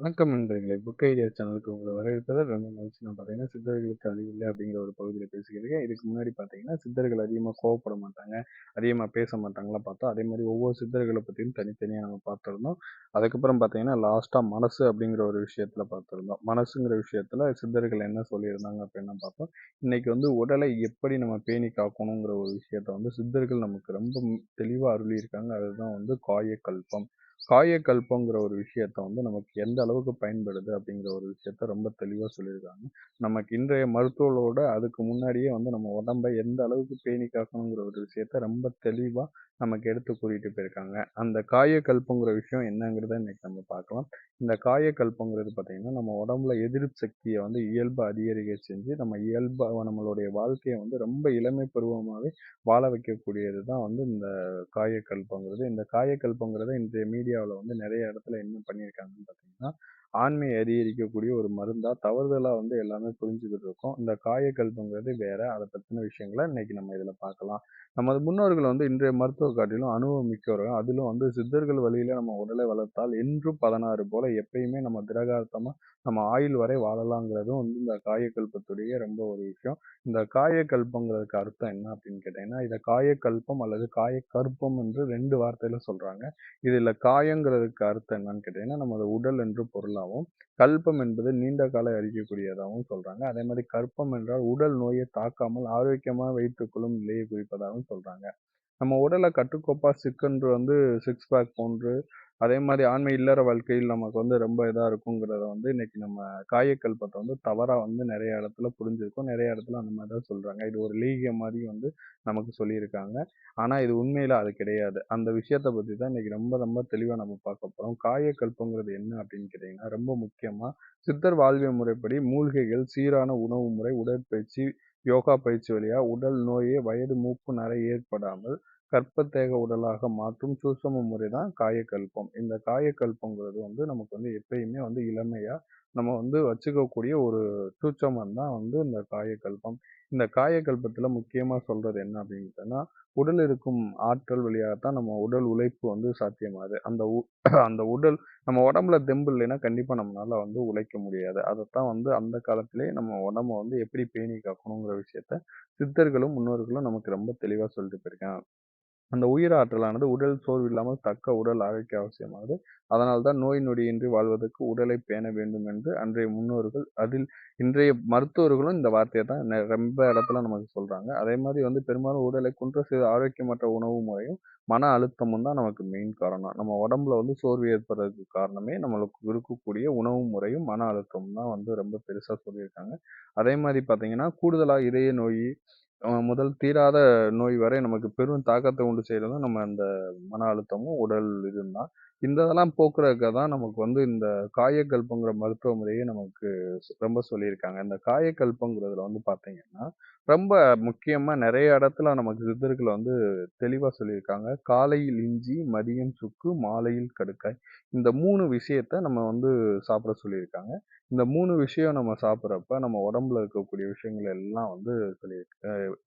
வணக்கம் நண்பர்களே. Book idea சேனலுக்கு உங்களை வரவேற்பதில் ரொம்ப மகிழ்ச்சி நான் பார்த்தீங்கன்னா சித்தர்களுக்கு அறிவில்லை அப்படிங்கிற ஒரு பகுதியில் பேசிக்கிறேன் இதுக்கு முன்னாடி பார்த்தீங்கன்னா சித்தர்கள் அதிகமாக கோவப்பட மாட்டாங்க. அதிகமாக பேச மாட்டாங்களா பார்த்தோம். அதே மாதிரி ஒவ்வொரு சித்தர்களை பற்றியும் தனித்தனியாக நம்ம பார்த்துருந்தோம். அதுக்கப்புறம் பார்த்தீங்கன்னா லாஸ்ட்டாக மனசு அப்படிங்கிற ஒரு விஷயத்தில் பார்த்துருந்தோம். மனசுங்கிற விஷயத்தில் சித்தர்கள் என்ன சொல்லியிருந்தாங்க அப்படின்னு பார்த்தோம் இன்றைக்கி வந்து உடலை எப்படி நம்ம பேணி காக்கணுங்கிற ஒரு விஷயத்த வந்து சித்தர்கள் நமக்கு ரொம்ப தெளிவாக அருளியிருக்காங்க. அதுதான் வந்து காயக்கல்பம். காயக்கல்பங்கிற ஒரு விஷயத்த வந்து நமக்கு எந்த அளவுக்கு பயன்படுது அப்படிங்கிற ஒரு விஷயத்த ரொம்ப தெளிவாக சொல்லியிருக்காங்க. நமக்கு இன்றைய மருத்துவங்களோட அதுக்கு முன்னாடியே வந்து நம்ம உடம்பை எந்த அளவுக்கு பேணி காக்கணுங்கிற ஒரு விஷயத்த ரொம்ப தெளிவாக நமக்கு எடுத்து கூறிட்டு போயிருக்காங்க. அந்த காயக்கல்பங்கிற விஷயம் என்னங்கிறத இன்னைக்கு நம்ம பார்க்கலாம். இந்த காயக்கல்பங்கிறது பார்த்திங்கன்னா நம்ம உடம்புல எதிர்ப்பு சக்தியை வந்து இயல்பு அதிகரிக்க செஞ்சு நம்ம இயல்பாக நம்மளுடைய வாழ்க்கையை வந்து ரொம்ப இளமை பருவமாகவே வாழ வைக்கக்கூடியது தான் வந்து இந்த காயக்கல்பங்கிறது. இந்த காயக்கல்பங்கிறத இன்றைய மீடியாவில் வந்து நிறைய இடத்துல என்ன பண்ணியிருக்காங்கன்னு பார்த்தீங்கன்னா ஆண்மை அதிகரிக்கக்கூடிய ஒரு மருந்தா தவறுதலாக வந்து எல்லாமே புரிஞ்சுக்கிட்டு இருக்கோம். இந்த காயக்கல்பங்கிறது வேற. அதை பற்றின விஷயங்களை இன்னைக்கு நம்ம இதில் பார்க்கலாம் நமது முன்னோர்கள் வந்து இன்றைய மருத்துவ காட்டிலும் அனுபவம் மிக்கவர்கள். அதிலும் வந்து சித்தர்கள் வழியில நம்ம உடலை வளர்த்தால் என்றும் பதினாறு போல எப்பயுமே நம்ம திரகார்த்தமாக நம்ம ஆயுள் வரை வாழலாங்கிறதும் வந்து இந்த காயக்கல்பத்துடைய ரொம்ப ஒரு விஷயம். இந்த காயக்கல்பங்கிறதுக்கு அர்த்தம் என்ன அப்படின்னு கேட்டீங்கன்னா இதை காயக்கல்பம் அல்லது காயக்கற்பம் என்று ரெண்டு வார்த்தையில சொல்றாங்க. இதில் காயங்கிறதுக்கு அர்த்தம் என்னன்னு கேட்டீங்கன்னா நமது உடல் என்று பொருளாகவும் கல்பம் என்பது நீண்ட கால அழிக்கக்கூடியதாகவும் சொல்றாங்க. அதே மாதிரி கற்பம் என்றால் உடல் நோயை தாக்காமல் ஆரோக்கியமாக வைத்துக்கொள்ளும் நிலையை குறிப்பதாகவும் சொல்றாங்க. நம்ம உடலை கட்டுக்கோப்பா சிக்கன்று வந்து சிக்ஸ் பேக் போன்று அதே மாதிரி ஆண்மை இல்லற வாழ்க்கையில் நமக்கு வந்து ரொம்ப இதாக இருக்குங்கிறத வந்து இன்னைக்கு நம்ம காயக்கல்பத்தை வந்து தவறாக வந்து நிறைய இடத்துல புரிஞ்சிருக்கோம். நிறைய இடத்துல அந்த மாதிரி தான் சொல்கிறாங்க இது ஒரு லீகிய மாதிரி வந்து நமக்கு சொல்லியிருக்காங்க. ஆனால் இது உண்மையில் அது கிடையாது. அந்த விஷயத்தை பற்றி தான் இன்னைக்கு ரொம்ப ரொம்ப தெளிவாக நம்ம பார்க்க போகிறோம் காயக்கல்பங்கிறது என்ன அப்படின்னு கேட்டிங்கன்னா ரொம்ப முக்கியமாக சித்தர் வாழ்வியல் முறைப்படி மூலிகைகள் சீரான உணவு முறை உடற்பயிற்சி யோகா பயிற்சி வழியாக உடல் நோயை வயது மூப்பு நரை ஏற்படாமல் கற்பத்தேக உடலாக மாற்றும் சூசம முறை தான் காயக்கல்பம். இந்த காயக்கல்பங்கிறது வந்து நமக்கு வந்து எப்பயுமே வந்து இளமையாக நம்ம வந்து வச்சுக்கக்கூடிய ஒரு சூட்சமம் தான் வந்து இந்த காயக்கல்பம். இந்த காயக்கல்பத்தில் முக்கியமாக சொல்கிறது என்ன அப்படின்னு உடல் இருக்கும் ஆற்றல் வழியாக தான் நம்ம உடல் உழைப்பு வந்து சாத்தியமாகுது. அந்த அந்த உடல் நம்ம உடம்புல தெம்பு இல்லைன்னா கண்டிப்பாக நம்மளால் வந்து உழைக்க முடியாது. அதைத்தான் வந்து அந்த காலத்திலே நம்ம உடம்ப வந்து எப்படி பேணி காக்கணுங்கிற விஷயத்த சித்தர்களும் முன்னோர்களும் நமக்கு ரொம்ப தெளிவாக சொல்லிட்டு போயிருக்காங்க. அந்த உயிர் ஆற்றலானது உடல் சோர்வு இல்லாமல் தக்க உடல் ஆரோக்கிய அவசியமானது. அதனால் தான் நோய் நொடியின்றி வாழ்வதற்கு உடலை பேண வேண்டும் என்று அன்றைய முன்னோர்கள் அதில் இன்றைய மருத்துவர்களும் இந்த வார்த்தையை தான் ரொம்ப இடத்துல நமக்கு சொல்றாங்க. அதே மாதிரி வந்து பெரும்பாலும் உடலை குன்ற செய்த ஆரோக்கியமற்ற உணவு முறையும் மன அழுத்தமும் தான் நமக்கு மெயின் காரணம். நம்ம உடம்புல வந்து சோர்வு ஏற்படுறதுக்கு காரணமே நம்மளுக்கு இருக்கக்கூடிய உணவு முறையும் மன அழுத்தமும் தான் வந்து ரொம்ப பெருசாக சொல்லியிருக்காங்க. அதே மாதிரி பார்த்தீங்கன்னா கூடுதலாக இதய நோய் முதல் தீராத நோய் வரை நமக்கு பெரும் தாக்கத்தை உண்டு செய்கிறதும் நம்ம அந்த மன அழுத்தமும் உடல் இதுவும் தான். இந்த இதெல்லாம் போக்குறதுக்காக தான் நமக்கு வந்து இந்த காயக்கல்பங்கிற மருத்துவ முறையே நமக்கு ரொம்ப சொல்லியிருக்காங்க. இந்த காயக்கல்பங்கிறதுல வந்து பார்த்தீங்கன்னா ரொம்ப முக்கியமாக நிறைய இடத்துல நமக்கு சித்தர்களை வந்து தெளிவாக சொல்லியிருக்காங்க. காலையில் இஞ்சி மதியம் சுக்கு மாலையில் கடுக்காய். இந்த மூணு விஷயத்த நம்ம வந்து சாப்பிட சொல்லியிருக்காங்க. இந்த மூணு விஷயம் நம்ம சாப்பிட்றப்ப நம்ம உடம்புல இருக்கக்கூடிய விஷயங்கள் எல்லாம் வந்து சொல்லி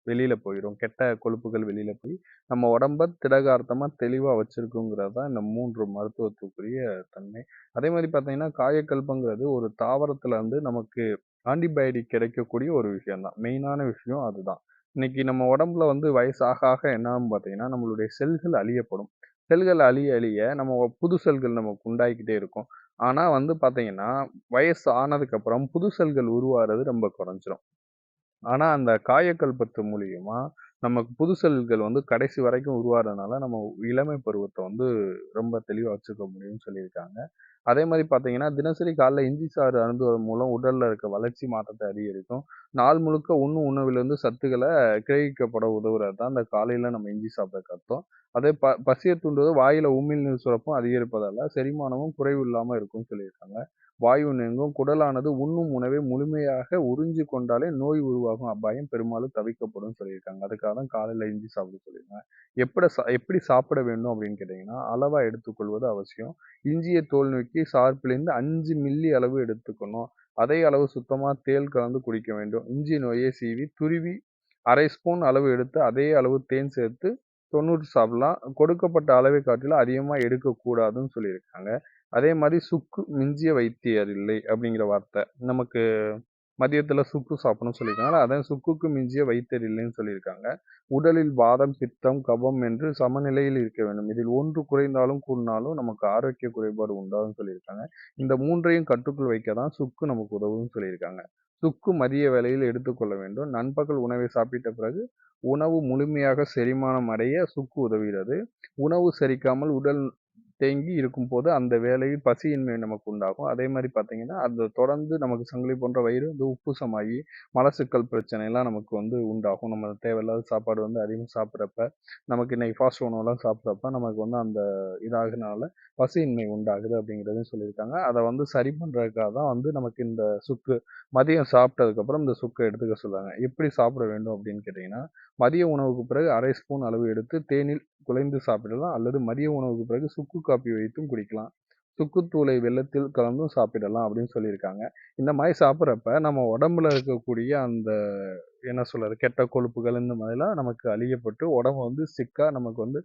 வெளியில போயிடும் கெட்ட கொழுப்புகள் வெளியில போய் நம்ம உடம்ப திடகார்த்தமா தெளிவா வச்சிருக்குங்கிறது தான் இந்த மூன்று மருத்துவத்துக்குரிய தன்மை. அதே மாதிரி பார்த்தீங்கன்னா காயக்கல்பங்கிறது ஒரு தாவரத்துல இருந்து நமக்கு ஆன்டிபயோட்டிக் கிடைக்கக்கூடிய ஒரு விஷயம் தான் மெயினான விஷயம் அதுதான். இன்னைக்கு நம்ம உடம்புல வந்து வயசாக ஆக என்னன்னு பார்த்தீங்கன்னா நம்மளுடைய செல்கள் அழியப்படும். செல்கள் அழிய அழிய நம்ம புது செல்கள் நமக்கு உண்டாகிக்கிட்டே இருக்கும். ஆனால் வந்து பார்த்தீங்கன்னா வயசு ஆனதுக்கப்புறம் புது செல்கள் உருவாகிறது ரொம்ப குறைஞ்சிரும். ஆனால் அந்த காயக்கல்பத்து மூலியமா நமக்கு புது செல்கள் வந்து கடைசி வரைக்கும் உருவாகிறதுனால நம்ம இளமை பருவத்தை வந்து ரொம்ப தெளிவாக வச்சுக்க முடியும்னு சொல்லியிருக்காங்க. அதே மாதிரி பார்த்தீங்கன்னா தினசரி காலைல இஞ்சி சாறு அருந்துவதன் மூலம் உடலில் இருக்க வளர்ச்சி மாற்றத்தை அதிகரிக்கும். நாள் முழுக்க உண்ணும் உணவிலிருந்து சத்துக்களை கிரகிக்கப்பட உதவுறது தான் அந்த காலையில் நம்ம இஞ்சி சாப்பிட கருத்தோம் அதே ப பசியை தூண்டுவது வாயில் உமிழ்நீர் சுரப்பும் அதிகரிப்பதால் செரிமானமும் குறைவு இல்லாமல் இருக்கும்னு சொல்லியிருக்காங்க. வாயு நீங்கும் குடலானது உண்ணும் உணவை முழுமையாக உறிஞ்சி கொண்டாலே நோய் உருவாகும் அபாயம் பெரும்பாலும் தவிக்கப்படும் சொல்லியிருக்காங்க. அதுக்காக தான் காலையில் இஞ்சி சாப்பிட சொல்லியிருக்காங்க. எப்படி சா எப்படி சாப்பிட வேண்டும் அப்படின்னு கேட்டிங்கன்னா அளவாக எடுத்துக்கொள்வது அவசியம். இஞ்சியை தோல் நோக்கி சார்பிலிருந்து அஞ்சு மில்லி அளவு எடுத்துக்கணும். அதே அளவு சுத்தமாக தேல் கலந்து குடிக்க வேண்டும். இஞ்சி நோயை சீவி துருவி அரை ஸ்பூன் அளவு எடுத்து அதே அளவு தேன் சேர்த்து தொண்ணூறு சாப்பிடலாம். கொடுக்கப்பட்ட அளவை காட்டிலும் அதிகமாக எடுக்கக்கூடாதுன்னு சொல்லியிருக்காங்க. அதே மாதிரி சுக்கு மிஞ்சிய வைத்தியர் இல்லை அப்படிங்கிற வார்த்தை நமக்கு மதியத்தில் சுக்கு சாப்பிடணும்னு சொல்லியிருக்காங்க அதான் சுக்குக்கு மிஞ்சிய வைத்தியர் இல்லைன்னு சொல்லியிருக்காங்க. உடலில் வாதம் பித்தம் கபம் என்று சமநிலையில் இருக்க வேண்டும். இதில் ஒன்று குறைந்தாலும் கூடினாலும் நமக்கு ஆரோக்கிய குறைபாடு உண்டாகும் சொல்லியிருக்காங்க. இந்த மூன்றையும் கட்டுக்குள் வைக்க தான் சுக்கு நமக்கு உதவும் சொல்லியிருக்காங்க. சுக்கு மதிய வேலையில் எடுத்துக்கொள்ள வேண்டும். நண்பகல் உணவை சாப்பிட்ட பிறகு உணவு முழுமையாக செரிமானம் அடைய சுக்கு உதவுகிறது. உணவு செரிக்காமல் உடல் தேங்கி இருக்கும்போது அந்த வேலையில் பசியின்மை நமக்கு உண்டாகும். அதே மாதிரி பார்த்தீங்கன்னா அது தொடர்ந்து நமக்கு சங்கிலி போன்ற வயிறு வந்து உப்புசமாகி மலச்சிக்கல் பிரச்சனைலாம் நமக்கு வந்து உண்டாகும். நம்ம தேவையில்லாத சாப்பாடு வந்து அதிகமாக சாப்பிட்றப்ப நமக்கு இன்னைக்கு ஃபாஸ்ட் உணவுலாம் சாப்பிட்றப்ப நமக்கு வந்து அந்த இதாகனால பசியின்மை உண்டாகுது அப்படிங்கிறதையும் சொல்லியிருக்காங்க. அதை வந்து சரி பண்ணுறதுக்காக தான் வந்து நமக்கு இந்த சுக்கு மதியம் சாப்பிட்டதுக்கப்புறம் இந்த சுக்கை எடுத்துக்க சொல்லுவாங்க எப்படி சாப்பிட வேண்டும் அப்படின்னு கேட்டிங்கன்னா மதிய உணவுக்கு பிறகு அரை ஸ்பூன் அளவு எடுத்து தேனில் குலைந்து சாப்பிடலாம். அல்லது மதிய உணவுக்கு பிறகு சுக்கு காப்பி வைத்தும் குடிக்கலாம். சுக்குத்தூளை வெள்ளத்தில் கலந்தும் சாப்பிடலாம் அப்படின்னு சொல்லியிருக்காங்க. இந்த மாதிரி சாப்பிட்றப்ப நம்ம உடம்புல இருக்கக்கூடிய அந்த என்ன சொல்கிறது கெட்ட கொழுப்புகள் இந்த மாதிரிலாம் நமக்கு அழியப்பட்டு உடம்பு வந்து சிக்காக நமக்கு வந்து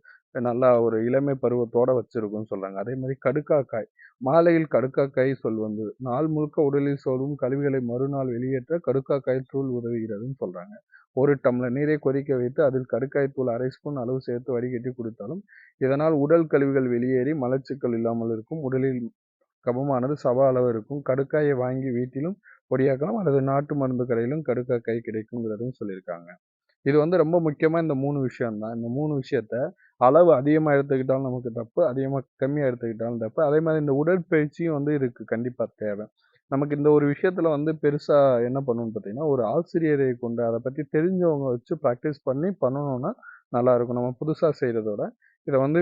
நல்லா ஒரு இளமை பருவத்தோடு வச்சிருக்கும்னு சொல்கிறாங்க அதே மாதிரி கடுக்காக்காய் மாலையில் கடுக்காக்காய் சொல் வந்து நாள் முழுக்க உடலில் சோறும் கழிவுகளை மறுநாள் வெளியேற்ற கடுக்காக்காய் தூள் உதவுகிறதுன்னு சொல்கிறாங்க ஒரு டம்ளர் நீரை கொதிக்க வைத்து அதில் கடுக்காய் தூள் அரை ஸ்பூன் அளவு சேர்த்து வடிகட்டி குடித்தாலும் இதனால் உடல் கழிவுகள் வெளியேறி மலச்சிக்கல் இல்லாமல் இருக்கும் உடலில் கபமானது சவா அளவு இருக்கும். கடுக்காயை வாங்கி வீட்டிலும் பொடியாக்கலாம் அல்லது நாட்டு மருந்து கடையிலும் கடுக்காய் கிடைக்குங்கிறதும் சொல்லியிருக்காங்க. இது வந்து ரொம்ப முக்கியமாக இந்த மூணு விஷயம் தான் இந்த மூணு விஷயத்த அளவு அதிகமாக எடுத்துக்கிட்டாலும் நமக்கு தப்பு அதிகமாக கம்மியாக எடுத்துக்கிட்டாலும் தப்பு. அதே மாதிரி இந்த உடற்பயிற்சியும் வந்து இதுக்கு கண்டிப்பாக தேவை. நமக்கு இந்த ஒரு விஷயத்தில் வந்து பெருசாக என்ன பண்ணணும்னு பார்த்தீங்கன்னா ஒரு ஆசிரியரை கொண்டு அதை பற்றி தெரிஞ்சவங்க வச்சு ப்ராக்டிஸ் பண்ணி பண்ணணும்னா நல்லாயிருக்கும் நம்ம புதுசாக செய்கிறதோட இதை வந்து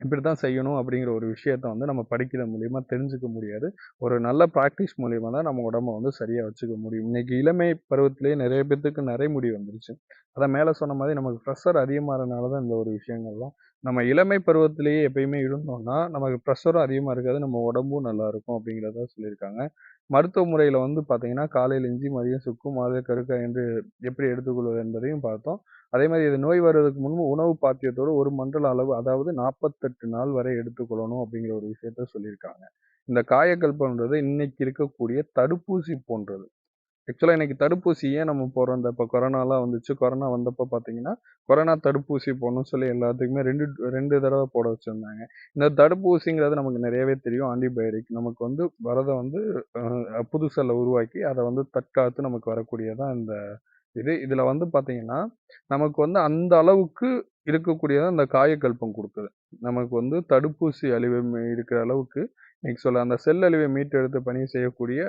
இப்படி தான் செய்யணும் அப்படிங்கிற ஒரு விஷயத்த வந்து நம்ம படிக்கிறது மூலியமாக தெரிஞ்சுக்க முடியாது. ஒரு நல்ல ப்ராக்டிஸ் மூலியமாக தான் நம்ம உடம்ப வந்து சரியாக வச்சுக்க முடியும். இன்னைக்கு இளமை பருவத்திலேயே நிறைய பேர்த்துக்கு நரைமுடி வந்துருச்சு. அதை மேலே சொன்ன மாதிரி நமக்கு ப்ரெஷர் அதிகமாகறதுனால தான் இந்த ஒரு விஷயங்கள்லாம். நம்ம இளமை பருவத்திலேயே எப்பயுமே இருந்தோம்னா நமக்கு ப்ரெஷரும் அதிகமாக இருக்காது. நம்ம உடம்பும் நல்லா இருக்கும் அப்படிங்கிறத சொல்லியிருக்காங்க. மருத்துவ முறையில் வந்து பார்த்தீங்கன்னா காலையில் இஞ்சி மதியம் சுக்கு மாத கருக்காய் என்று எப்படி எடுத்துக்கொள்வது என்பதையும் பார்த்தோம். அதே மாதிரி இது நோய் வர்றதுக்கு முன்பு உணவு பாத்தியத்தோடு ஒரு மண்டல அளவு அதாவது நாற்பத்தெட்டு நாள் வரை எடுத்துக்கொள்ளணும் அப்படிங்கிற ஒரு விஷயத்த சொல்லியிருக்காங்க. இந்த காயக்கல்பன்றது இன்னைக்கு இருக்கக்கூடிய தடுப்பூசி போன்றது. ஆக்சுவலாக இன்றைக்கி தடுப்பூசி ஏன் நம்ம போகிறோம் இந்த இப்போ கொரோனாலாம் வந்துச்சு. கொரோனா வந்தப்போ பார்த்தீங்கன்னா கொரோனா தடுப்பூசி போடணும்னு சொல்லி எல்லாத்துக்குமே ரெண்டு ரெண்டு தடவை போட வச்சுருந்தாங்க. இந்த தடுப்பூசிங்கிறது நமக்கு நிறையவே தெரியும். ஆன்டிபயோட்டிக் நமக்கு வந்து வரதை வந்து புதுசல்ல உருவாக்கி அதை வந்து தற்காத்து நமக்கு வரக்கூடியதான் இந்த இது. இதில் வந்து பார்த்தீங்கன்னா நமக்கு வந்து அந்த அளவுக்கு இருக்கக்கூடியதான் இந்த காயக்கல்பம் கொடுக்குது. நமக்கு வந்து தடுப்பூசி அழிவு இருக்கிற அளவுக்கு இன்னைக்கு சொல்ல அந்த செல் அழிவை மீட்டெடுத்து பணி செய்யக்கூடிய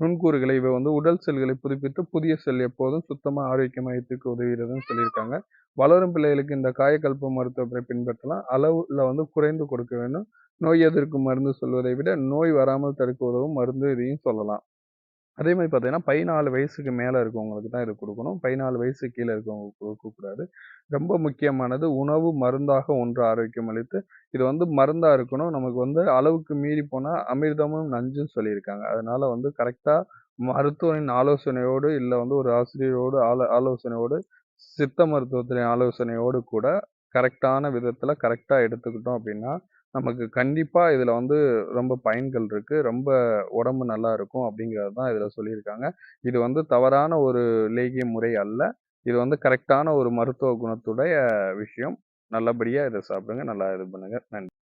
நுண்கூறுகளை இவை வந்து உடல் செல்களை புதுப்பித்து புதிய செல் எப்போதும் சுத்தமாக ஆரோக்கியமாக இருக்க உதவுகிறதுன்னு சொல்லியிருக்காங்க. வளரும் பிள்ளைகளுக்கு இந்த காயக்கல்ப மருத்துவத்தை பின்பற்றலாம். அளவில் வந்து குறைந்து கொடுக்க வேண்டும். நோய் எதிர்க்கும் மருந்து சொல்வதை விட நோய் வராமல் தடுக்க உதவும் மருந்து இதையும் சொல்லலாம். அதே மாதிரி பார்த்தீங்கன்னா பதினாலு வயசுக்கு மேலே இருக்கவங்களுக்கு தான் இது கொடுக்கணும். பதினாலு வயசு கீழே இருக்கவங்களுக்கு கொடுக்கக்கூடாது ரொம்ப முக்கியமானது உணவு மருந்தாக ஒன்று ஆரோக்கியம் அளித்து இது வந்து மருந்தாக இருக்கணும். நமக்கு வந்து அளவுக்கு மீறி போனால் அமிர்தமும் நஞ்சும் சொல்லியிருக்காங்க. அதனால வந்து கரெக்டாக மருத்துவரின் ஆலோசனையோடு இல்லை வந்து ஒரு ஆசிரியரோடு ஆலோ ஆலோசனையோடு சித்த மருத்துவத்தின் ஆலோசனையோடு கூட கரெக்டான விதத்தில் கரெக்டாக எடுத்துக்கிட்டோம் அப்படின்னா நமக்கு கண்டிப்பாக இதில் வந்து ரொம்ப பயன்கள் இருக்குது ரொம்ப உடம்பு நல்லா இருக்கும் அப்படிங்கிறது தான் இதில் சொல்லியிருக்காங்க. இது வந்து தவறான ஒரு லேகிய முறை அல்ல. இது வந்து கரெக்டான ஒரு மருத்துவ குணத்துடைய விஷயம். நல்லபடியாக இதை சாப்பிடுங்க. நல்லா இது பண்ணுங்கள் நன்றி.